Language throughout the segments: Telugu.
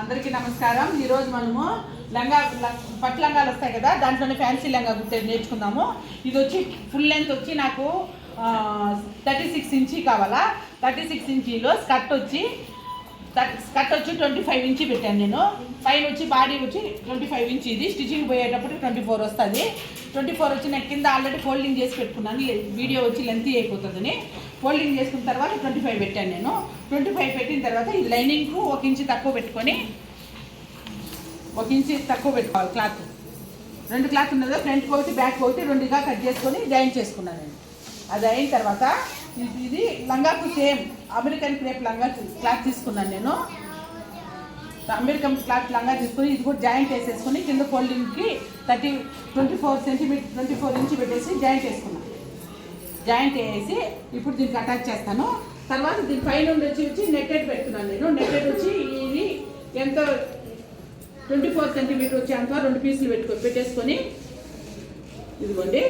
అందరికీ నమస్కారం. ఈరోజు మనము లంగా పట్టు లంగాలు వస్తాయి కదా దాంట్లోనే ఫ్యాన్సీ లంగా గుర్తు నేర్చుకుందాము. ఇది వచ్చి ఫుల్ లెంత్ వచ్చి నాకు థర్టీ సిక్స్ ఇంచీ కావాలా? థర్టీ సిక్స్ ఇంచీలో స్కర్ట్ వచ్చి స్కర్ట్ వచ్చి ట్వంటీ ఫైవ్ ఇంచీ పెట్టాను నేను. పైన వచ్చి బాడీ వచ్చి ట్వంటీ ఫైవ్ ఇంచీ. ఇది స్టిచ్చింగ్ పోయేటప్పుడు ట్వంటీ ఫోర్ వస్తుంది. ట్వంటీ ఫోర్ వచ్చి నేను కింద ఆల్రెడీ ఫోల్డింగ్ చేసి పెట్టుకున్నాను. వీడియో వచ్చి లెంత్ అయిపోతుందని. ఫోల్డింగ్ చేసుకున్న తర్వాత ట్వంటీ ఫైవ్ పెట్టాను నేను. ట్వంటీ ఫైవ్ పెట్టిన తర్వాత ఈ లైనింగ్కు ఒక ఇంచు తక్కువ పెట్టుకొని ఒక ఇంచు తక్కువ పెట్టుకోవాలి క్లాత్. రెండు క్లాత్ ఉన్నదో ఫ్రంట్ ఒకటి బ్యాక్ ఒకటి రెండుగా కట్ చేసుకొని జాయిన్ చేసుకున్నాను నేను. అది అయిన తర్వాత ఇది- లంగాకు సేమ్ అమెరికన్ క్రేప్ లంగా క్లాత్ తీసుకున్నాను నేను. అమెరికన్ క్లాత్ లంగా తీసుకొని ఇది కూడా జాయింట్ వేసేసుకొని కింద ఫోల్డింగ్కి thirty twenty four centimetre twenty four inch పెట్టేసి జాయింట్ చేసుకున్నాను జాయింట్ వేసి ఇప్పుడు దీనికి అటాచ్ చేస్తాను. తర్వాత దీని పైన వచ్చి వచ్చి నెట్టెడ్ పెడుతున్నాను నేను. నెట్టెడ్ వచ్చి ఇది ఎంత? ట్వంటీ ఫోర్ సెంటీమీటర్ వచ్చి అంత రెండు పీసులు పెట్టుకో పెట్టేసుకొని ఇదిగోండి.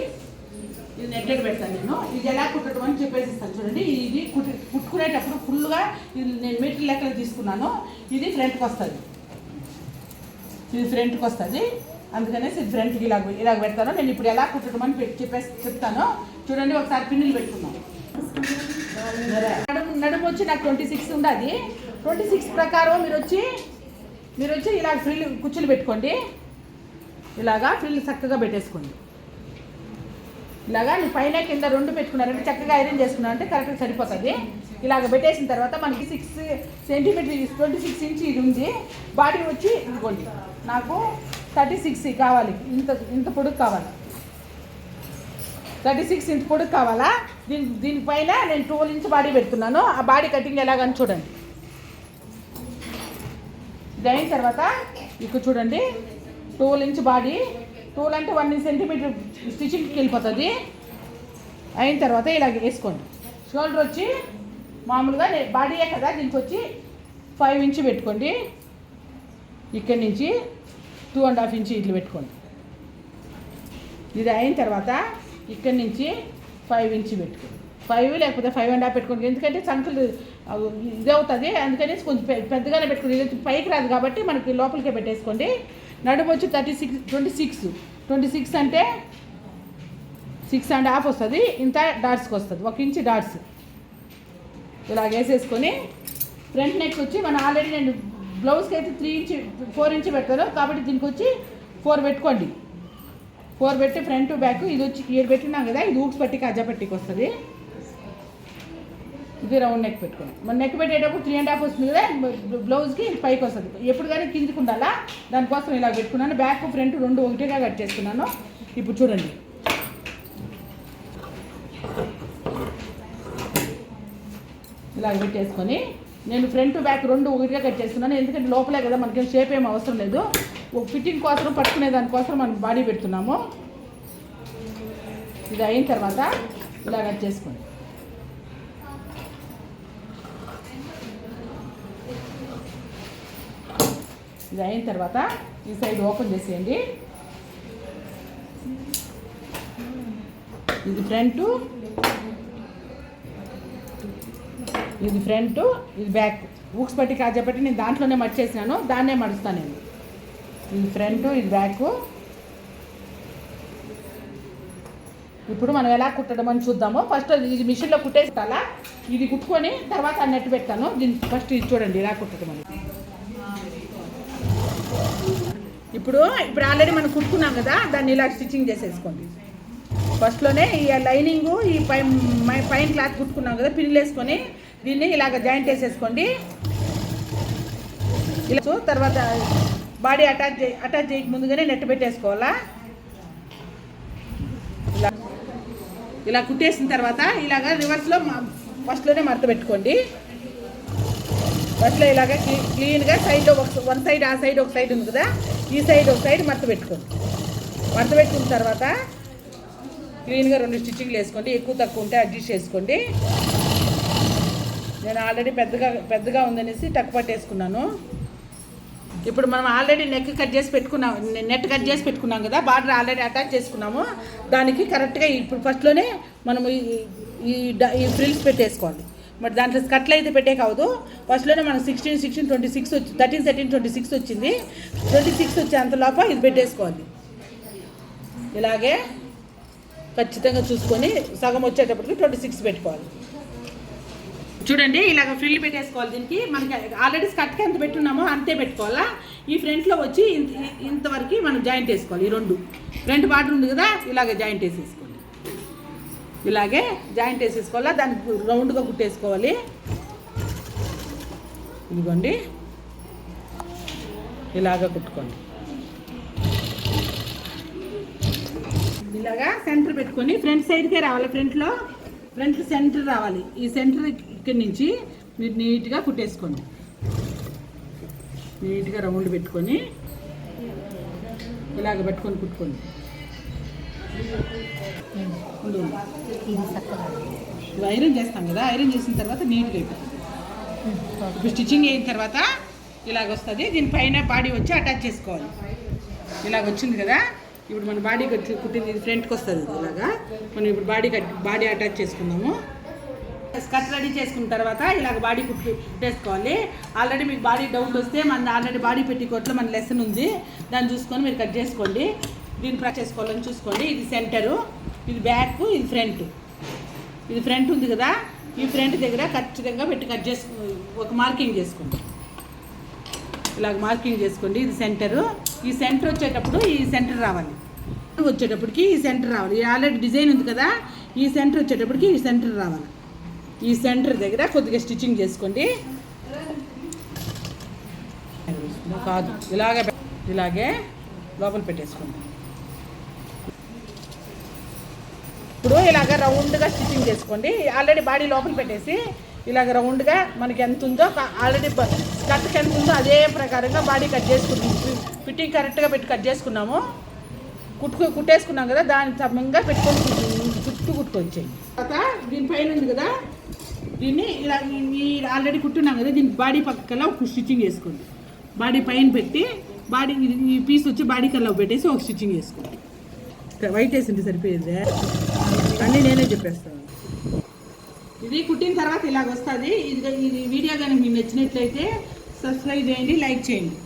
ఇది నెట్టెడ్ పెడతాను నేను. ఇది ఎలా కుట్టడం అని చెప్పేసి ఇస్తాను చూడండి. ఇది కుట్టి కుట్టుకునేటప్పుడు ఫుల్గా ఇది నేను మీటర్ లెక్కలు తీసుకున్నాను. ఇది ఫ్రంట్కి వస్తుంది. ఇది ఫ్రంట్కి వస్తుంది. అందుకనేసి ఫ్రంట్కి ఇలాగ ఇలాగ పెడతాను. నేను ఇప్పుడు ఎలా కుట్టడం అని పెట్టి చెప్పేసి చెప్తాను చూడండి ఒకసారి పిన్నులు పెట్టుకున్నాం నడుము నడుము వచ్చి నాకు ట్వంటీ సిక్స్ ఉండదు ట్వంటీ సిక్స్ ప్రకారం మీరు వచ్చి మీరు వచ్చి ఇలా ఫ్రిల్ కుర్చీలు పెట్టుకోండి. ఇలాగా ఫ్రిల్ చక్కగా పెట్టేసుకోండి. ఇలాగా నీ పైన కింద రెండు పెట్టుకున్నారంటే చక్కగా ఐరన్ చేసుకున్నారంటే కరెక్ట్గా సరిపోతుంది. ఇలాగ పెట్టేసిన తర్వాత మనకి six centimetre twenty six inch ఇది ఉంది. బాడీ వచ్చి ఇదిగోండి. నాకు థర్టీ సిక్స్ కావాలి. ఇంత ఇంత పొడుగు కావాలి. థర్టీ సిక్స్ ఇంత పొడుగు కావాలా? దీని దీనిపైన నేను టూల్ ఇంచ్ బాడీ పెడుతున్నాను. ఆ బాడీ కటింగ్ ఎలాగని చూడండి. ఇది అయిన తర్వాత ఇక్కడ చూడండి. టూల్ ఇంచ్ బాడీ టూల్ అంటే వన్ సెంటీమీటర్ స్టిచ్చింగ్కి వెళ్ళిపోతుంది. అయిన తర్వాత ఇలాగ వేసుకోండి. షోల్డర్ వచ్చి మామూలుగా బాడీయే కదా దీనికి వచ్చి ఫైవ్ ఇంచ్ పెట్టుకోండి. ఇక్కడి నుంచి టూ అండ్ హాఫ్ ఇంచ్ ఇట్లు పెట్టుకోండి. ఇది అయిన తర్వాత ఇక్కడి నుంచి ఫైవ్ ఇంచ్ పెట్టుకోండి. ఫైవ్ లేకపోతే ఫైవ్ అండ్ హాఫ్ పెట్టుకోండి. ఎందుకంటే సంకులు ఇది అవుతుంది. అందుకని కొంచెం పెద్దగానే పెట్టుకోండి. ఇది పైకి రాదు కాబట్టి మనకి లోపలికే పెట్టేసుకోండి. నడుము వచ్చి thirty six twenty six. Twenty six అంటే సిక్స్ అండ్ హాఫ్ వస్తుంది. ఇంత డాట్స్కి వస్తుంది. ఒక ఇంచ్ డాట్స్. ఇలా వేసేసుకొని ఫ్రంట్ నెక్ వచ్చి మనం ఆల్రెడీ నేను బ్లౌజ్కి అయితే త్రీ ఇంచ్ ఫోర్ ఇంచ్ పెడతారు కాబట్టి దీనికి వచ్చి ఫోర్ పెట్టుకోండి. ఫోర్ పెట్టి ఫ్రంట్ బ్యాక్ ఇది వచ్చి ఇక్కడ పెట్టినాం కదా ఇది ఊక్స్ పట్టి కజ్జా పట్టికి వస్తుంది. ఇది రౌండ్ నెక్ పెట్టుకోండి. మన నెక్ పెట్టేటప్పుడు త్రీ అండ్ హాఫ్ వస్తుంది కదా బ్లౌజ్కి పైకి వస్తుంది. ఎప్పుడు కానీ కిందికి ఉండాలా? దానికోసం ఇలా పెట్టుకున్నాను. బ్యాక్ ఫ్రంట్ రెండు ఒకటిగా కట్ చేసుకున్నాను ఇప్పుడు చూడండి. ఇలా పెట్టేసుకొని నేను ఫ్రంట్ బ్యాక్ రెండు ఒకటిగా కట్ చేస్తున్నాను. ఎందుకంటే లోపలే కదా మనకి షేప్ ఏం అవసరం లేదు. ఫిట్టింగ్ కోసం పట్టుకునే దానికోసం మనం బాడీ పెడుతున్నాము. ఇది అయిన తర్వాత ఇలా కట్ చేసుకోండి. ఇది అయిన తర్వాత ఈ సైడ్ ఓపెన్ చేసేయండి. ఇది ఫ్రంట్. ఇది ఫ్రంట్ ఇది బ్యాక్. ఊక్స్ పట్టి కాజపట్టి నేను దాంట్లోనే మర్చేసినాను దాన్నే మడుస్తాను నేను. ఇది ఫ్రంట్ ఇది బ్యాక్. ఇప్పుడు మనం ఎలా కుట్టడం అని చూద్దాము. ఫస్ట్ ఇది మిషన్లో కుట్టేస్తాలా? ఇది కుట్టుకొని తర్వాత ఆ నెట్ పెడతాను. దీన్ని ఫస్ట్ ఇది చూడండి ఎలా కుట్టడం అని. ఇప్పుడు ఇప్పుడు ఆల్రెడీ మనం కుట్టుకున్నాం కదా దాన్ని ఇలా స్టిచ్చింగ్ చేసేసుకోండి. ఫస్ట్లోనే ఈ లైనింగు ఈ పై మై- పైన క్లాత్ కుట్టుకున్నాం కదా పిన్నులు వేసుకొని దీన్ని ఇలాగ జాయింట్ వేసేసుకోండి ఇలా తర్వాత బాడీ అటాచ్ చే అటాచ్ చేయక ముందుగానే నెట్ పెట్టేసుకోవాలా? ఇలా ఇలా కుట్టేసిన తర్వాత ఇలాగ రివర్స్లో ఫస్ట్లోనే మడత పెట్టుకోండి. ఫస్ట్లో ఇలాగ క్లీన్గా సైడ్ ఒక వన్ సైడ్ ఆ సైడ్ ఒక సైడ్ ఉంది కదా? ఈ సైడ్ ఒక సైడ్ మడత పెట్టుకోండి. మడత పెట్టుకున్న తర్వాత క్లీన్గా రెండు స్టిచ్చింగ్లు వేసుకోండి. ఎక్కువ తక్కువ ఉంటే అడ్జస్ట్ చేసుకోండి. నేను ఆల్రెడీ పెద్దగా పెద్దగా ఉందనేసి టక్ పట్టేసుకున్నాను. ఇప్పుడు మనం ఆల్రెడీ నెక్ కట్ చేసి పెట్టుకున్నాం నెట్ కట్ చేసి పెట్టుకున్నాం కదా బార్డర్ ఆల్రెడీ అటాచ్ చేసుకున్నాము. దానికి కరెక్ట్గా ఇప్పుడు ఫస్ట్లోనే మనము ఈ- ఈ ఫ్రిల్స్ పెట్టేసుకోవాలి. మరి దాంట్లో స్కట్లు అయితే పెట్టే కావద్దు ఫస్ట్లోనే మనకు సిక్స్టీన్ సిక్స్టీన్ ట్వంటీ సిక్స్ వచ్చి థర్టీన్ థర్టీన్ ట్వంటీ సిక్స్ వచ్చింది. ట్వంటీ సిక్స్ వచ్చే అంతలోప ఇది పెట్టేసుకోవాలి. ఇలాగే ఖచ్చితంగా చూసుకొని సగం వచ్చేటప్పటికి ట్వంటీ సిక్స్ పెట్టుకోవాలి. చూడండి ఇలాగ ఫ్రిల్ పెట్టేసుకోవాలి దీనికి. మనకి ఆల్రెడీ స్కట్కి ఎంత పెట్టున్నామో అంతే పెట్టుకోవాలా. ఈ ఫ్రంట్లో వచ్చి ఇంత- ఇంతవరకు మనం జాయింట్ వేసుకోవాలి ఈ రెండు. ఫ్రంట్ బార్డర్ ఉంది కదా ఇలాగ జాయింట్ వేసేసుకోండి. ఇలాగే జాయింట్ వేసేసుకోవాలా దానికి రౌండ్గా కుట్టేసుకోవాలి. ఇదిగోండి. ఇలాగ కుట్టుకోండి. ఇలాగా సెంటర్ పెట్టుకొని ఫ్రంట్ సైడ్కే రావాలి ఫ్రంట్లో ఫ్రంట్ సెంటర్ రావాలి. ఈ సెంటర్ ఇక్కడి నుంచి మీరు నీట్గా కుట్టేసుకోండి. నీట్గా రౌండ్ పెట్టుకొని ఇలాగ పెట్టుకొని కుట్టుకోండి. ఇది ఐరన్ చేస్తాం కదా ఐరన్ చేసిన తర్వాత నీట్గా అయిపోతుంది. ఇప్పుడు స్టిచ్చింగ్ అయిన తర్వాత ఇలాగ వస్తుంది. దీనిపైన బాడీ వచ్చి అటాచ్ చేసుకోవాలి. ఇలాగ వచ్చింది కదా ఇప్పుడు మన బాడీ కట్టి కుట్టింది ఇది ఫ్రంట్కి వస్తుంది ఇది ఇలాగా. మనం ఇప్పుడు బాడీ కట్ బాడీ అటాచ్ చేసుకుందాము. స్కర్ట్ రెడీ చేసుకున్న తర్వాత ఇలాగ బాడీ కుట్టి కుట్టేసుకోవాలి ఆల్రెడీ మీకు బాడీ డౌట్ వస్తే మన ఆల్రెడీ బాడీ పెట్టికోట్లో మన లెసన్ ఉంది. దాన్ని చూసుకొని మీరు కట్ చేసుకోండి. దీన్ని ప్రెస్ చేసుకోవాలని చూసుకోండి. ఇది సెంటరు ఇది బ్యాక్ ఇది ఫ్రంట్ ఇది ఫ్రంట్ ఉంది కదా? ఈ ఫ్రంట్ దగ్గర ఖచ్చితంగా పెట్టి కట్ చేసుకు ఒక మార్కింగ్ చేసుకోండి. ఇలాగ మార్కింగ్ చేసుకోండి. ఇది సెంటరు ఈ సెంటర్ వచ్చేటప్పుడు ఈ సెంటర్ రావాలి. వచ్చేటప్పటికి ఈ సెంటర్ రావాలి. ఈ ఆల్రెడీ డిజైన్ ఉంది కదా ఈ సెంటర్ వచ్చేటప్పటికి ఈ సెంటర్ రావాలి. ఈ సెంటర్ దగ్గర కొద్దిగా స్టిచ్చింగ్ చేసుకోండి. కాదు ఇలాగే ఇలాగే లోపల పెట్టేసుకోండి. ఇప్పుడు ఇలాగ రౌండ్గా స్టిచ్చింగ్ చేసుకోండి. ఆల్రెడీ బాడీ లోపల పెట్టేసి ఇలాగ రౌండ్గా మనకి ఎంత ఉందో ఆల్రెడీ కట్కి ఎంత ఉందో అదే ప్రకారంగా బాడీ కట్ చేసుకుంటుంది. ఫిట్టింగ్ కరెక్ట్గా పెట్టి కట్ చేసుకున్నాము. కుట్టుకు కుట్టేసుకున్నాం కదా దాని సమంగా పెట్టుకొని కుట్టు- కుట్టుకొని కుట్టుకొచ్చేయండి తర్వాత దీనిపైన ఉంది కదా దీన్ని ఇలా ఈ- ఆల్రెడీ కుట్టున్నాం కదా దీని బాడీ పక్కల ఒక స్టిచ్చింగ్ వేసుకోండి బాడీ పైన పెట్టి బాడీ ఈ పీస్ వచ్చి బాడీ కల్లా పెట్టేసి ఒక స్టిచ్చింగ్ వేసుకోండి వైట్ వేసింది సరిపోయేది? అన్నీ నేనే చెప్పేస్తాను. ఇది కుట్టిన తర్వాత ఇలాగ వస్తుంది. ఇది ఇది వీడియో కానీ మీకు నచ్చినట్లయితే సబ్స్క్రైబ్ చేయండి లైక్ చేయండి.